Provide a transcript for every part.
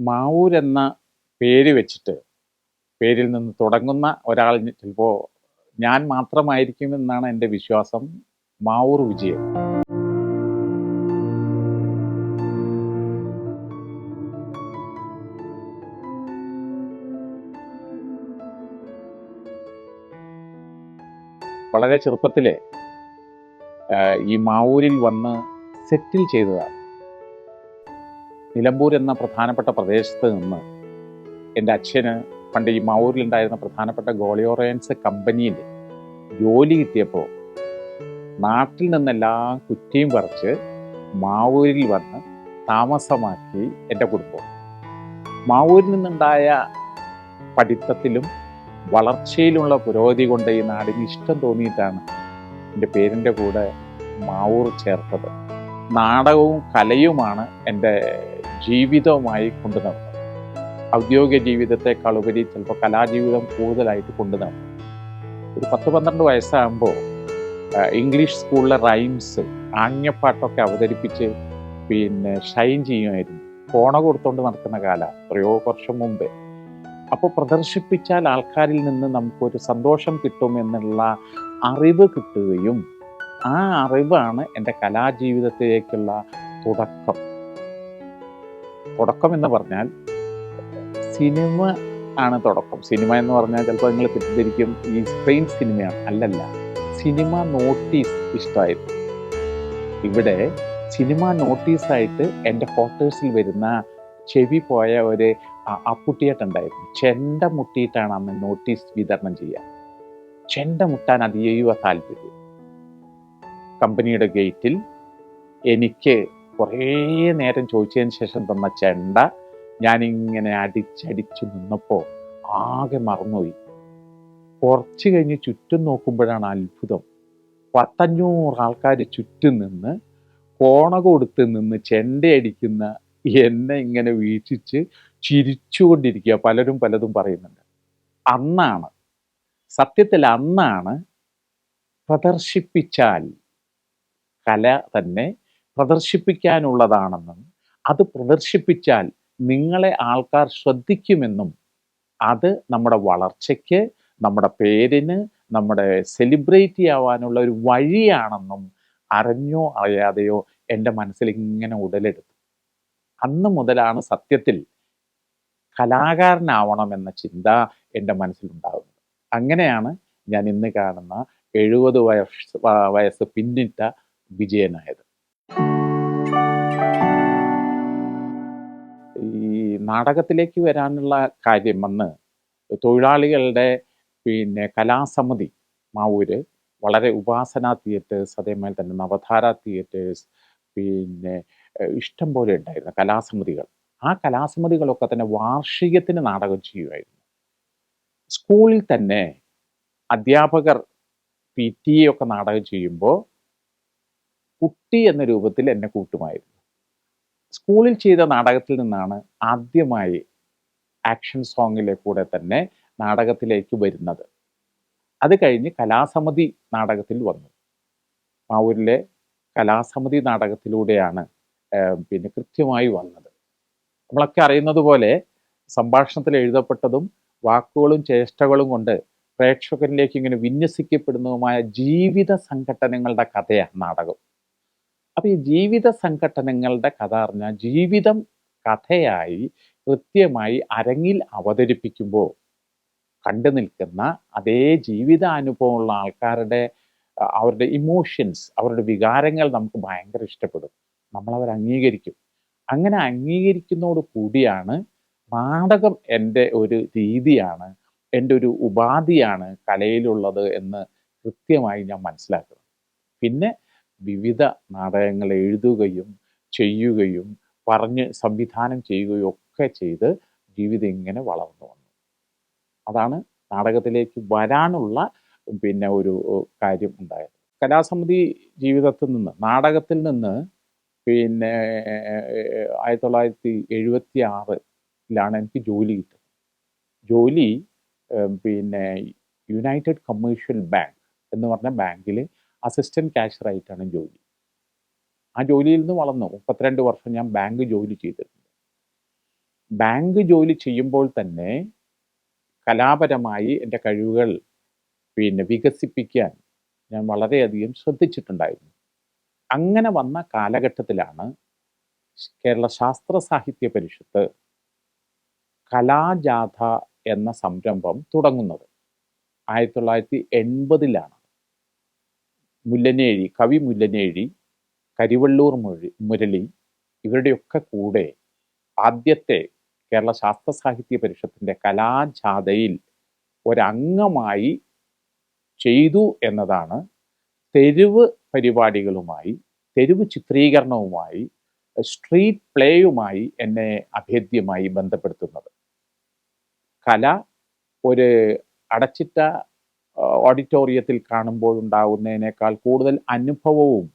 മാവൂർ എന്ന പേര് വെച്ചിട്ട് പേരിൽ നിന്ന് തുടങ്ങുന്ന ഒരാൾ ചിലപ്പോൾ ഞാൻ മാത്രമായിരിക്കുമെന്നാണ് എന്റെ വിശ്വാസം. മാവൂർ വിജയൻ. വളരെ ചെറുപ്പത്തിലെ ഈ മാവൂരിൽ വന്ന് സെറ്റിൽ ചെയ്തതാണ്. നിലമ്പൂർ എന്ന പ്രധാനപ്പെട്ട പ്രദേശത്ത് നിന്ന് എന്റെ അച്ഛന് പണ്ട് ഈ മാവൂരിലുണ്ടായിരുന്ന പ്രധാനപ്പെട്ട ഗോളിയോറയൻസ് കമ്പനിയിൽ ജോലി കിട്ടിയപ്പോൾ നാട്ടിൽ നിന്നെല്ലാം കുറ്റിയും പറിച്ച് മാവൂരിൽ വന്ന് താമസമാക്കി എന്റെ കുടുംബം. മാവൂരിൽ നിന്നുണ്ടായ പഠിത്തത്തിലും വളർച്ചയിലുള്ള പുരോഗതി കൊണ്ട് ഈ നാടിന് ഇഷ്ടം തോന്നിയിട്ടാണ് എന്റെ പേരിന്റെ കൂടെ മാവൂർ ചേർത്തത്. നാടകവും കലയുമാണ് എന്റെ ജീവിതവുമായി കൊണ്ടു നടന്നത് ഔദ്യോഗിക ജീവിതത്തെക്കാൾ ഉപരി ചിലപ്പോൾ കലാജീവിതം കൂടുതലായിട്ട് കൊണ്ടു നടന്നു ഒരു പത്ത് പന്ത്രണ്ട് വയസ്സാകുമ്പോൾ ഇംഗ്ലീഷ് സ്കൂളിലെ റൈംസ് ആംഗ്യപ്പാട്ടൊക്കെ അവതരിപ്പിച്ച് പിന്നെ ഷൈൻ ചെയ്യുമായിരുന്നു. കോണ കൊടുത്തോണ്ട് നടക്കുന്ന കാലം എത്രയോ വർഷം മുമ്പേ. അപ്പോൾ പ്രദർശിപ്പിച്ചാൽ ആൾക്കാരിൽ നിന്ന് നമുക്കൊരു സന്തോഷം കിട്ടുമെന്നുള്ള അറിവ് കിട്ടുകയും ആ അറിവാണ് എന്റെ കലാജീവിതത്തിലേക്കുള്ള തുടക്കം. തുടക്കം എന്ന് പറഞ്ഞാൽ സിനിമ ആണ് തുടക്കം. സിനിമ എന്ന് പറഞ്ഞാൽ ചിലപ്പോൾ നിങ്ങൾ തെറ്റിദ്ധരിക്കും ഈ സ്പെയിൻ സിനിമയാണ് അല്ലല്ല സിനിമ നോട്ടീസ് ഇഷ്ടമായിരുന്നു. ഇവിടെ സിനിമ നോട്ടീസായിട്ട് എന്റെ ക്വാർട്ടേഴ്സിൽ വരുന്ന ചെവി പോയ ഒരു അപ്പുട്ടിയേട്ടുണ്ടായിരുന്നു ചെണ്ട മുട്ടിയിട്ടാണ് അന്ന് നോട്ടീസ് വിതരണം ചെയ്യുക. ചെണ്ട മുട്ടാൻ അതീവ താല്പര്യം. കമ്പനിയുടെ ഗേറ്റിൽ എനിക്ക് കുറേ നേരം ചോദിച്ചതിന് ശേഷം തന്ന ചെണ്ട ഞാനിങ്ങനെ അടിച്ചടിച്ച് നിന്നപ്പോൾ ആകെ മറന്നുപോയി. കുറച്ച് കഴിഞ്ഞ് ചുറ്റും നോക്കുമ്പോഴാണ് അത്ഭുതം. പത്തഞ്ഞൂറ് ആൾക്കാർ ചുറ്റും നിന്ന് കോണ കൊടുത്ത് നിന്ന് ചെണ്ടയടിക്കുന്ന എന്നെ ഇങ്ങനെ വീക്ഷിച്ച് ചിരിച്ചുകൊണ്ടിരിക്കുക. പലരും പലതും പറയുന്നുണ്ട്. അന്നാണ് സത്യത്തിൽ അന്നാണ് പ്രദർശിപ്പിച്ചാൽ കല തന്നെ പ്രദർശിപ്പിക്കാനുള്ളതാണെന്നും അത് പ്രദർശിപ്പിച്ചാൽ നിങ്ങളെ ആൾക്കാർ ശ്രദ്ധിക്കുമെന്നും അത് നമ്മുടെ വളർച്ചയ്ക്ക് നമ്മുടെ പേരിന് നമ്മുടെ സെലിബ്രേറ്റ് ആവാനുള്ള ഒരു വഴിയാണെന്നും അറിഞ്ഞോ അറിയാതെയോ എന്റെ മനസ്സിൽ ഇങ്ങനെ ഉടലെടുത്തു. അന്ന് മുതലാണ് സത്യത്തിൽ കലാകാരനാവണമെന്ന ചിന്ത എന്റെ മനസ്സിലുണ്ടാകുന്നത് അങ്ങനെയാണ് ഞാൻ ഇന്ന് കാണുന്ന എഴുപത് വയസ്സ് വയസ്സ് പിന്നിട്ട വിജയനായത്. ഈ നാടകത്തിലേക്ക് വരാനുള്ള കാര്യം വന്ന് തൊഴിലാളികളുടെ പിന്നെ കലാസമിതി മാവൂര് വളരെ ഉപാസന തിയേറ്റേഴ്സ് അതേമാതിരി തന്നെ നവധാര തിയേറ്റേഴ്സ് പിന്നെ ഇഷ്ടം പോലെ ഉണ്ടായിരുന്നു കലാസമിതികൾ. ആ കലാസമിതികളൊക്കെ തന്നെ വാർഷികത്തിന് നാടകം ചെയ്യുമായിരുന്നു. സ്കൂളിൽ തന്നെ അധ്യാപകർ പി ടി എ ഒക്കെ നാടകം ചെയ്യുമ്പോൾ കുട്ടി എന്ന രൂപത്തിൽ എന്നെ കൂട്ടുമായിരുന്നു. സ്കൂളിൽ ചെയ്ത നാടകത്തിൽ നിന്നാണ് ആദ്യമായി ആക്ഷൻ സോങ്ങിലെ കൂടെ തന്നെ നാടകത്തിലേക്ക് വരുന്നത്. അത് കഴിഞ്ഞ് കലാസമിതി നാടകത്തിൽ വന്നു. മാവൂരിലെ കലാസമിതി നാടകത്തിലൂടെയാണ് പിന്നെ കൃത്യമായി വന്നത്. നമ്മളൊക്കെ അറിയുന്നത് പോലെ സംഭാഷണത്തിൽ എഴുതപ്പെട്ടതും വാക്കുകളും ചേഷ്ടകളും കൊണ്ട് പ്രേക്ഷകരിലേക്ക് ഇങ്ങനെ വിന്യസിക്കപ്പെടുന്നതുമായ ജീവിത സംഘടനകളുടെ കഥയാണ് നാടകം. അപ്പൊ ഈ ജീവിത സംഘട്ടനങ്ങളുടെ കഥ അറിഞ്ഞാൽ ജീവിതം കഥയായി കൃത്യമായി അരങ്ങിൽ അവതരിപ്പിക്കുമ്പോൾ കണ്ടു നിൽക്കുന്ന അതേ ജീവിതാനുഭവമുള്ള ആൾക്കാരുടെ അവരുടെ ഇമോഷൻസ് അവരുടെ വികാരങ്ങൾ നമുക്ക് ഭയങ്കര ഇഷ്ടപ്പെടും. നമ്മളവർ അംഗീകരിക്കും. അങ്ങനെ അംഗീകരിക്കുന്നതോട് കൂടിയാണ് നാടകം എന്റെ ഒരു രീതിയാണ് എന്റെ ഒരു ഉപാധിയാണ് കലയിലുള്ളത് എന്ന് കൃത്യമായി ഞാൻ മനസ്സിലാക്കുന്നത്. പിന്നെ വിവിധ നാടകങ്ങൾ എഴുതുകയും ചെയ്യുകയും പറഞ്ഞ് സംവിധാനം ചെയ്യുകയും ഒക്കെ ചെയ്ത് ജീവിതം ഇങ്ങനെ വളർന്നു വന്നു. അതാണ് നാടകത്തിലേക്ക് വരാനുള്ള പിന്നെ ഒരു കാര്യം ഉണ്ടായത്. കലാസമിതി ജീവിതത്തിൽ നിന്ന് നാടകത്തിൽ നിന്ന് പിന്നെ ആയിരത്തി തൊള്ളായിരത്തി എഴുപത്തി ആറിലാണ് എനിക്ക് ജോലി കിട്ടുന്നത് ജോലി പിന്നെ യുണൈറ്റഡ് കമേഴ്ഷ്യൽ ബാങ്ക് എന്ന് പറഞ്ഞ ബാങ്കിൽ അസിസ്റ്റന്റ് കാഷ്യറായിട്ടാണ് ജോലി. ആ ജോലിയിൽ നിന്ന് വളർന്നു മുപ്പത്തിരണ്ട് വർഷം ഞാൻ ബാങ്ക് ജോലി ചെയ്തിട്ടുണ്ട്. ബാങ്ക് ജോലി ചെയ്യുമ്പോൾ തന്നെ കലാപരമായി എന്റെ കഴിവുകൾ പിന്നെ വികസിപ്പിക്കാൻ ഞാൻ വളരെയധികം ശ്രദ്ധിച്ചിട്ടുണ്ടായിരുന്നു. അങ്ങനെ വന്ന കാലഘട്ടത്തിലാണ് കേരള ശാസ്ത്ര സാഹിത്യ പരിഷത്ത് കലാജാഥ എന്ന സംരംഭം തുടങ്ങുന്നത്. ആയിരത്തി തൊള്ളായിരത്തി എൺപതിലാണ്. മുല്ലനേഴി കവി മുല്ലനേഴി കരിവള്ളൂർ മുഴി മുരളി ഇവരുടെയൊക്കെ കൂടെ ആദ്യത്തെ കേരള ശാസ്ത്ര സാഹിത്യ പരിഷത്തിന്റെ കലാജാഥയിൽ ഒരംഗമായി ചെയ്തു എന്നതാണ് തെരുവ് പരിപാടികളുമായി തെരുവ് ചിത്രീകരണവുമായി സ്ട്രീറ്റ് പ്ലേയുമായി എന്നെ അഭേദ്യമായി ബന്ധപ്പെടുത്തുന്നത്. കല ഒരു അടച്ചിട്ട ഓഡിറ്റോറിയത്തിൽ കാണുമ്പോൾ ഉണ്ടാകുന്നതിനേക്കാൾ കൂടുതൽ അനുഭവവും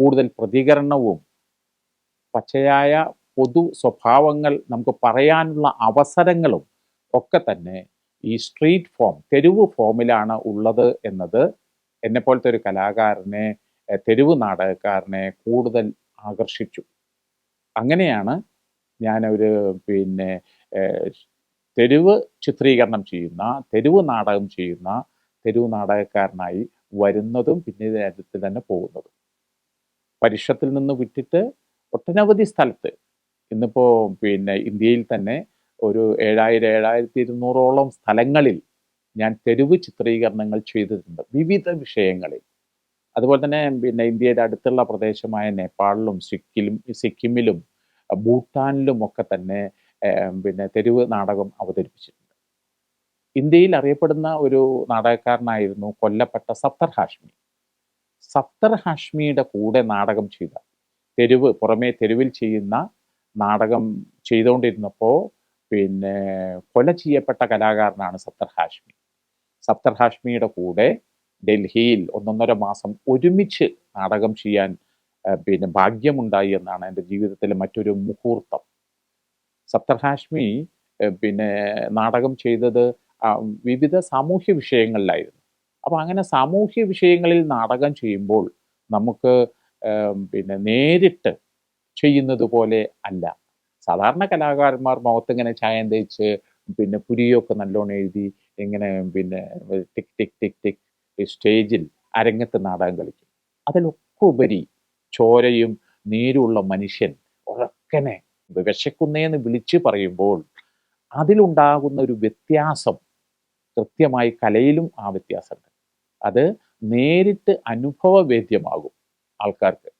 കൂടുതൽ പ്രതികരണവും പച്ചയായ പൊതു സ്വഭാവങ്ങൾ നമുക്ക് പറയാനുള്ള അവസരങ്ങളും ഒക്കെ തന്നെ ഈ സ്ട്രീറ്റ് ഫോം തെരുവ് ഫോമിലാണ് ഉള്ളത് എന്നത് എന്നെപ്പോലത്തെ ഒരു കലാകാരനെ തെരുവ് നാടകക്കാരനെ കൂടുതൽ ആകർഷിച്ചു. അങ്ങനെയാണ് ഞാനൊരു പിന്നെ തെരുവ് ചിത്രീകരണം ചെയ്യുന്ന തെരുവ് നാടകം ചെയ്യുന്ന തെരുവ് നാടകക്കാരനായി വരുന്നതും പിന്നീട് രാജ്യത്ത് തന്നെ പോകുന്നതും. പരിഷത്തിൽ നിന്ന് വിട്ടിട്ട് ഒട്ടനവധി സ്ഥലത്ത് ഇന്നിപ്പോൾ പിന്നെ ഇന്ത്യയിൽ തന്നെ ഒരു ഏഴായിരം ഏഴായിരത്തി ഇരുന്നൂറോളം സ്ഥലങ്ങളിൽ ഞാൻ തെരുവ് ചിത്രീകരണങ്ങൾ ചെയ്തിട്ടുണ്ട്. വിവിധ വിഷയങ്ങളിൽ. അതുപോലെ തന്നെ പിന്നെ ഇന്ത്യയുടെ അടുത്തുള്ള പ്രദേശമായ നേപ്പാളിലും സിക്കിലും സിക്കിമിലും ഭൂട്ടാനിലും ഒക്കെ തന്നെ പിന്നെ തെരുവ് നാടകം അവതരിപ്പിച്ചിട്ടുണ്ട്. ഇന്ത്യയിൽ അറിയപ്പെടുന്ന ഒരു നാടകക്കാരനായിരുന്നു കൊല്ലപ്പെട്ട സഫ്തർ ഹാഷ്മി. സഫ്തർ ഹാഷ്മിയുടെ കൂടെ നാടകം ചെയ്ത തെരുവ് പുറമേ തെരുവിൽ ചെയ്യുന്ന നാടകം ചെയ്തുകൊണ്ടിരുന്നപ്പോൾ പിന്നെ കൊല ചെയ്യപ്പെട്ട കലാകാരനാണ് സഫ്തർ ഹാഷ്മി. സഫ്തർ ഹാഷ്മിയുടെ കൂടെ ഡൽഹിയിൽ ഒന്നൊന്നര മാസം ഒരുമിച്ച് നാടകം ചെയ്യാൻ പിന്നെ ഭാഗ്യമുണ്ടായി എന്നാണ് എന്റെ ജീവിതത്തിലെ മറ്റൊരു മുഹൂർത്തം. സഫ്തർ ഹാഷ്മി പിന്നെ നാടകം ചെയ്തത് വിവിധ സാമൂഹ്യ വിഷയങ്ങളിലായിരുന്നു. അപ്പോൾ അങ്ങനെ സാമൂഹ്യ വിഷയങ്ങളിൽ നാടകം ചെയ്യുമ്പോൾ നമുക്ക് പിന്നെ നേരിട്ട് ചെയ്യുന്നത് പോലെ അല്ല. സാധാരണ കലാകാരന്മാർ മുഖത്തിങ്ങനെ ചായം തേച്ച് പിന്നെ പുരിയൊക്കെ നല്ലോണം എഴുതി ഇങ്ങനെ പിന്നെ ടിക് ടിക് ടിക് ടിക് സ്റ്റേജിൽ അരങ്ങത്ത് നാടകം കളിക്കും. അതിലൊക്കെ ഉപരി ചോരയും നീരുള്ള മനുഷ്യൻ ഉറക്കനെ വിശക്കുന്നേന്ന് വിളിച്ചു പറയുമ്പോൾ അതിലുണ്ടാകുന്ന ഒരു വ്യത്യാസം കൃത്യമായി കലയിലും ആ വ്യത്യാസമുണ്ട്. അത് നേരിട്ട് അനുഭവവേദ്യമാകും ആൾക്കാർക്ക്.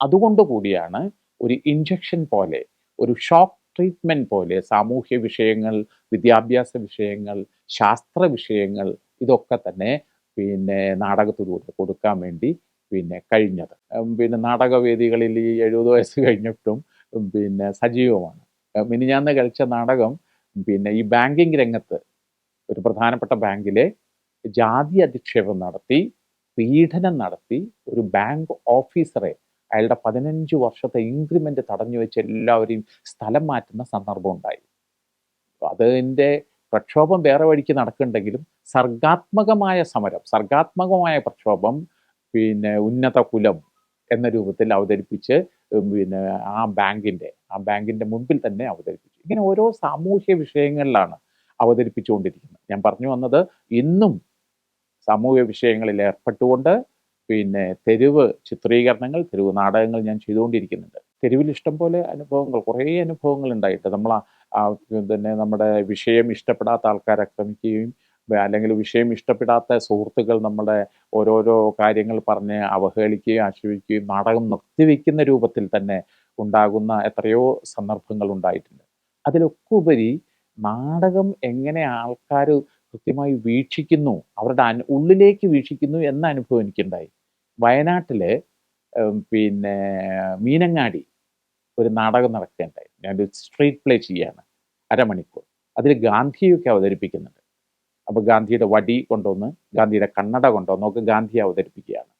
അതുകൊണ്ട് കൂടിയാണ് ഒരു ഇഞ്ചക്ഷൻ പോലെ ഒരു ഷോക്ക് ട്രീറ്റ്മെന്റ് പോലെ സാമൂഹ്യ വിഷയങ്ങൾ വിദ്യാഭ്യാസ വിഷയങ്ങൾ ശാസ്ത്ര വിഷയങ്ങൾ ഇതൊക്കെ തന്നെ പിന്നെ നാടകത്തിലൂടെ കൊടുക്കാൻ വേണ്ടി പിന്നെ കഴിഞ്ഞത്. പിന്നെ നാടകവേദികളിൽ ഈ എഴുപത് വയസ്സ് കഴിഞ്ഞിട്ടും പിന്നെ സജീവമാണ്. മിനിഞ്ഞാന്ന് കളിച്ച നാടകം പിന്നെ ഈ ബാങ്കിങ് രംഗത്ത് ഒരു പ്രധാനപ്പെട്ട ബാങ്കിലെ ജാതി അധിക്ഷേപം നടത്തി പീഡനം നടത്തി ഒരു ബാങ്ക് ഓഫീസറെ അയാളുടെ പതിനഞ്ച് വർഷത്തെ ഇൻക്രിമെന്റ് തടഞ്ഞു വെച്ച് എല്ലാവരെയും സ്ഥലം മാറ്റുന്ന സന്ദർഭം ഉണ്ടായി. അതിന്റെ പ്രക്ഷോഭം വേറെ വഴിക്ക് നടക്കുന്നുണ്ടെങ്കിലും സർഗാത്മകമായ സമരം സർഗാത്മകമായ പ്രക്ഷോഭം പിന്നെ ഉന്നത കുലം എന്ന രൂപത്തിൽ അവതരിപ്പിച്ച് പിന്നെ ആ ബാങ്കിന്റെ ആ ബാങ്കിന്റെ മുമ്പിൽ തന്നെ അവതരിപ്പിച്ചു. ഇങ്ങനെ ഓരോ സാമൂഹ്യ വിഷയങ്ങളിലാണ് അവതരിപ്പിച്ചുകൊണ്ടിരിക്കുന്നത്. ഞാൻ പറഞ്ഞു വന്നത് ഇന്നും സാമൂഹ്യ വിഷയങ്ങളിൽ ഏർപ്പെട്ടുകൊണ്ട് പിന്നെ തെരുവ് ചിത്രീകരണങ്ങൾ തെരുവ് നാടകങ്ങൾ ഞാൻ ചെയ്തുകൊണ്ടിരിക്കുന്നുണ്ട്. തെരുവിൽ ഇഷ്ടം പോലെ അനുഭവങ്ങൾ കുറേ അനുഭവങ്ങൾ ഉണ്ടായിട്ട് നമ്മൾ പിന്നെ നമ്മുടെ വിഷയം ഇഷ്ടപ്പെടാത്ത ആൾക്കാരെ ആക്രമിക്കുകയും അല്ലെങ്കിൽ വിഷയം ഇഷ്ടപ്പെടാത്ത സുഹൃത്തുക്കൾ നമ്മുടെ ഓരോരോ കാര്യങ്ങൾ പറഞ്ഞ് അവഹേളിക്കുകയും ആശ്രയിക്കുകയും നാടകം നിർത്തിവെക്കുന്ന രൂപത്തിൽ തന്നെ ഉണ്ടാകുന്ന എത്രയോ സന്ദർഭങ്ങൾ ഉണ്ടായിട്ടുണ്ട്. അതിലൊക്കെ ഉപരി നാടകം എങ്ങനെ ആൾക്കാർ കൃത്യമായി വീക്ഷിക്കുന്നു അവരുടെ അനു ഉള്ളിലേക്ക് വീക്ഷിക്കുന്നു എന്ന അനുഭവം എനിക്കുണ്ടായി വയനാട്ടിൽ ഉം, പിന്നെ മീനങ്ങാടി ഒരു നാടകം നടക്കുകയുണ്ടായി. ഞാനൊരു സ്ട്രീറ്റ് പ്ലേ ചെയ്യാണ് അരമണിക്കൂർ. അതിൽ ഗാന്ധിയൊക്കെ അവതരിപ്പിക്കുന്നുണ്ട്. അപ്പോൾ ഗാന്ധിയുടെ വടി കൊണ്ടുവന്ന് ഗാന്ധിയുടെ കണ്ണട കൊണ്ടുവന്ന് ഒക്കെ ഗാന്ധിയെ അവതരിപ്പിക്കുകയാണ്.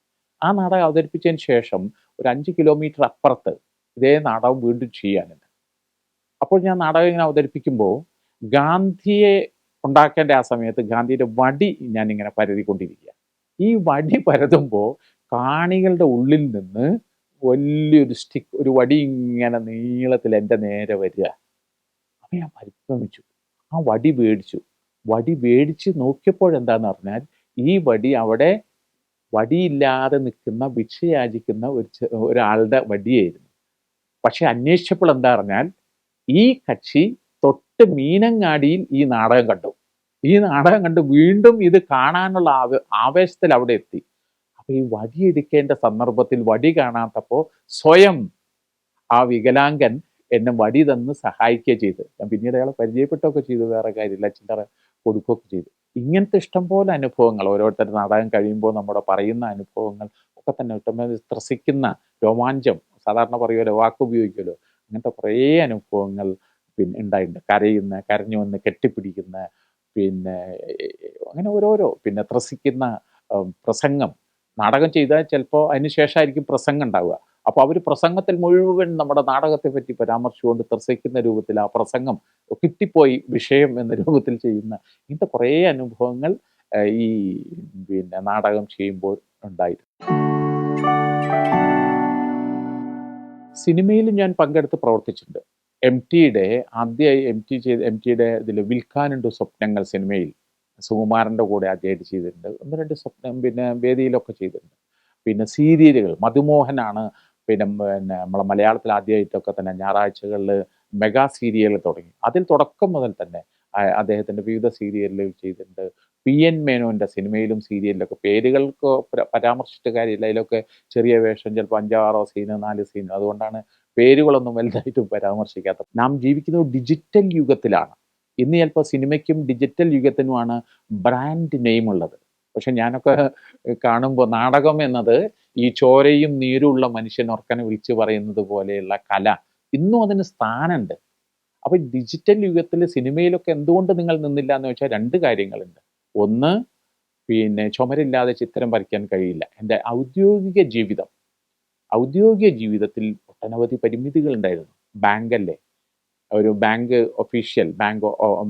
ആ നാടകം അവതരിപ്പിച്ചതിന് ശേഷം ഒരു അഞ്ച് കിലോമീറ്റർ അപ്പുറത്ത് ഇതേ നാടകം വീണ്ടും ചെയ്യാനുണ്ട്. അപ്പോൾ ഞാൻ നാടകം ഇങ്ങനെ അവതരിപ്പിക്കുമ്പോൾ ഗാന്ധിയെ ഉണ്ടാക്കേണ്ട ആ സമയത്ത് ഗാന്ധിയുടെ വടി ഞാൻ ഇങ്ങനെ പരതിക്കൊണ്ടിരിക്കുക. ഈ വടി പരതുമ്പോൾ കാണികളുടെ ഉള്ളിൽ നിന്ന് വലിയൊരു സ്റ്റിക്ക് ഒരു വടി ഇങ്ങനെ നീളത്തിൽ എന്റെ നേരെ വരിക. അപ്പം ഞാൻ പരിഭ്രമിച്ചു. ആ വടി മേടിച്ചു വടി മേടിച്ച് നോക്കിയപ്പോഴെന്താന്ന് പറഞ്ഞാൽ ഈ വടി അവിടെ വടിയില്ലാതെ നിൽക്കുന്ന ഭിക്ഷയാചിക്കുന്ന ഒരു ഒരാളുടെ വടിയായിരുന്നു. പക്ഷെ അന്വേഷിച്ചപ്പോൾ എന്താ പറഞ്ഞാൽ ഈ കക്ഷി തൊട്ട് മീനങ്ങാടിയിൽ ഈ നാടകം കണ്ടു. ഈ നാടകം കണ്ട് വീണ്ടും ഇത് കാണാനുള്ള ആവ ആവേശത്തിൽ അവിടെ എത്തി. അപ്പൊ ഈ വടി എടുക്കേണ്ട സന്ദർഭത്തിൽ വടി കാണാത്തപ്പോ സ്വയം ആ വികലാംഗൻ എന്നെ വടി തന്ന് സഹായിക്കുകയും ചെയ്തു. ഞാൻ പിന്നീട് അയാളെ പരിചയപ്പെട്ടൊക്കെ ചെയ്തു വേറെ കാര്യമില്ല ചില്ലറ കൊടുക്കുകയൊക്കെ ചെയ്തു. ഇങ്ങനത്തെ ഇഷ്ടം പോലെ അനുഭവങ്ങൾ ഓരോരുത്തർ നാടകം കഴിയുമ്പോൾ നമ്മുടെ പറയുന്ന അനുഭവങ്ങൾ ഒക്കെ തന്നെ ഒട്ടുമ്പോൾ ത്രസിക്കുന്ന രോമാഞ്ചം സാധാരണ പറയുമല്ലോ വാക്ക് ഉപയോഗിക്കുമല്ലോ അങ്ങനത്തെ കുറേ അനുഭവങ്ങൾ പിന്നെ ഉണ്ടായിട്ടുണ്ട്. കരയുന്ന കരഞ്ഞു വന്ന് കെട്ടിപ്പിടിക്കുന്ന പിന്നെ അങ്ങനെ ഓരോരോ പിന്നെ ത്രസിക്കുന്ന പ്രസംഗം. നാടകം ചെയ്താൽ ചിലപ്പോൾ അതിന് ശേഷമായിരിക്കും പ്രസംഗം ഉണ്ടാവുക. അപ്പോൾ അവർ പ്രസംഗത്തിൽ മുഴുവൻ നമ്മുടെ നാടകത്തെ പറ്റി പരാമർശിച്ചുകൊണ്ട് ത്രസിക്കുന്ന രൂപത്തിൽ ആ പ്രസംഗം കിട്ടിപ്പോയി വിഷയം എന്ന രൂപത്തിൽ ചെയ്യുന്ന ഇങ്ങനത്തെ കുറേ അനുഭവങ്ങൾ ഈ പിന്നെ നാടകം ചെയ്യുമ്പോൾ ഉണ്ടായിരുന്നു സിനിമയിലും ഞാൻ പങ്കെടുത്ത് പ്രവർത്തിച്ചിട്ടുണ്ട്. എം ടിയുടെ ആദ്യമായി എം ടി ചെയ്ത് എം ടിയുടെ ഇതിൽ വിൽക്കാനുണ്ട് സ്വപ്നങ്ങൾ സിനിമയിൽ. സുകുമാരന്റെ കൂടെ ആദ്യമായിട്ട് ചെയ്തിട്ടുണ്ട്. ഒന്ന് രണ്ട് സ്വപ്നം പിന്നെ വേദിയിലൊക്കെ ചെയ്തിട്ടുണ്ട്. പിന്നെ സീരിയലുകൾ. മധുമോഹനാണ് പിന്നെ പിന്നെ നമ്മളെ മലയാളത്തിൽ ആദ്യമായിട്ടൊക്കെ തന്നെ ഞായറാഴ്ചകളിൽ മെഗാ സീരിയൽ തുടങ്ങി. അതിൽ തുടക്കം മുതൽ തന്നെ അദ്ദേഹത്തിന്റെ വിവിധ സീരിയലുകൾ ചെയ്തിട്ടുണ്ട്. പി എൻ മേനോന്റെ സിനിമയിലും സീരിയലിലൊക്കെ പേരുകൾക്ക് പര- പരാമർശിച്ചിട്ട് കാര്യമില്ല. അതിലൊക്കെ ചെറിയ വേഷം ചിലപ്പോൾ അഞ്ചാറോ സീന് നാല് സീന്. അതുകൊണ്ടാണ് പേരുകളൊന്നും വലുതായിട്ട് പരാമർശിക്കാത്ത നാം ജീവിക്കുന്നത് ഡിജിറ്റൽ യുഗത്തിലാണ്. ഇന്ന് ചിലപ്പോൾ സിനിമയ്ക്കും ഡിജിറ്റൽ യുഗത്തിനുമാണ് ബ്രാൻഡ് നെയിം ഉള്ളത്. പക്ഷെ ഞാനൊക്കെ കാണുമ്പോൾ നാടകം എന്നത് ഈ ചോരയും നീരുള്ള മനുഷ്യൻ ഉറക്കനെ വിളിച്ചു പറയുന്നത് പോലെയുള്ള കല. ഇന്നും അതിന് സ്ഥാനമുണ്ട്. അപ്പോൾ ഡിജിറ്റൽ യുഗത്തിൽ സിനിമയിലൊക്കെ എന്തുകൊണ്ട് നിങ്ങൾ നിന്നില്ല എന്ന് വെച്ചാൽ രണ്ട് കാര്യങ്ങളുണ്ട്. ഒന്ന് പിന്നെ ചുമരില്ലാതെ ചിത്രം വരയ്ക്കാൻ കഴിയില്ല. എന്റെ ഔദ്യോഗിക ജീവിതം. ഔദ്യോഗിക ജീവിതത്തിൽ ഒട്ടനവധി പരിമിതികൾ ഉണ്ടായിരുന്നു. ബാങ്കല്ലേ ഒരു ബാങ്ക് ഒഫീഷ്യൽ ബാങ്ക്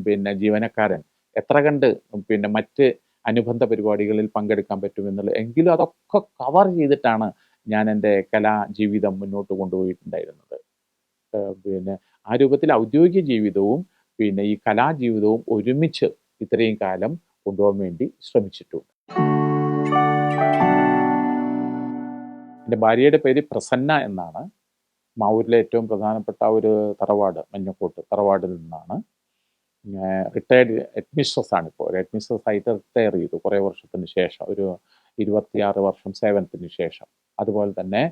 പിന്നെ ജീവനക്കാരൻ എത്ര കണ്ട് പിന്നെ മറ്റ് അനുബന്ധ പരിപാടികളിൽ പങ്കെടുക്കാൻ പറ്റുമെന്നുള്ളത് എങ്കിലും അതൊക്കെ കവർ ചെയ്തിട്ടാണ് ഞാൻ എന്റെ കലാ ജീവിതം മുന്നോട്ട് കൊണ്ടുപോയിട്ടുണ്ടായിരുന്നത്. പിന്നെ ആ രൂപത്തിൽ ഔദ്യോഗിക ജീവിതവും പിന്നെ ഈ കലാജീവിതവും ഒരുമിച്ച് ഇത്രയും കാലം കൊണ്ടുപോകാൻ വേണ്ടി ശ്രമിച്ചിട്ടുണ്ട്. എന്റെ ഭാര്യയുടെ പേര് പ്രസന്ന എന്നാണ്. മാവൂരിലെ ഏറ്റവും പ്രധാനപ്പെട്ട ഒരു തറവാട് മഞ്ഞക്കോട്ട് തറവാടിൽ നിന്നാണ്. റിട്ടയർഡ് അഡ്മിസ്ട്രസ് ആണ് ഇപ്പോൾ ഒരു ഹെഡ്മിസ്ട്രസ് ആയിട്ട് റിട്ടയർ ചെയ്തു കുറേ വർഷത്തിന് ശേഷം ഒരു ഇരുപത്തിയാറ് വർഷം സേവനത്തിന് ശേഷം. അതുപോലെ തന്നെ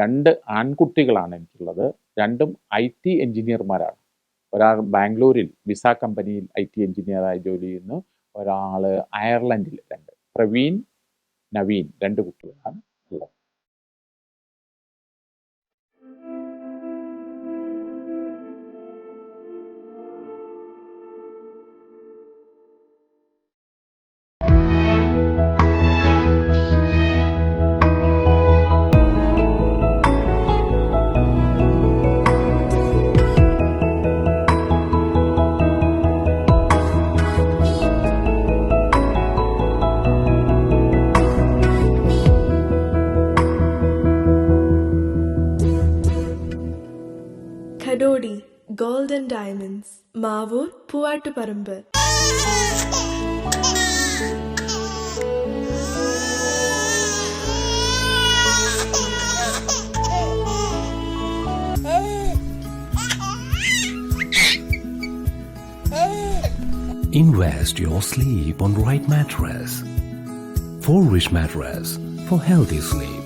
രണ്ട് ആൺകുട്ടികളാണ് എനിക്കുള്ളത്. രണ്ടും ഐ ടി എഞ്ചിനീയർമാരാണ്. ഒരാൾ ബാംഗ്ലൂരിൽ വിസ കമ്പനിയിൽ ഐ ടി എഞ്ചിനീയറായി ജോലി ചെയ്യുന്നു. ഒരാൾ അയർലൻഡിൽ രണ്ട്. പ്രവീൺ നവീൻ രണ്ട് കുട്ടികളാണ്. ഉള്ളത് Kadodi Gold and Diamonds Mavoor Poovattuparamba Invest your sleep on right mattress. For rich mattress for healthy sleep.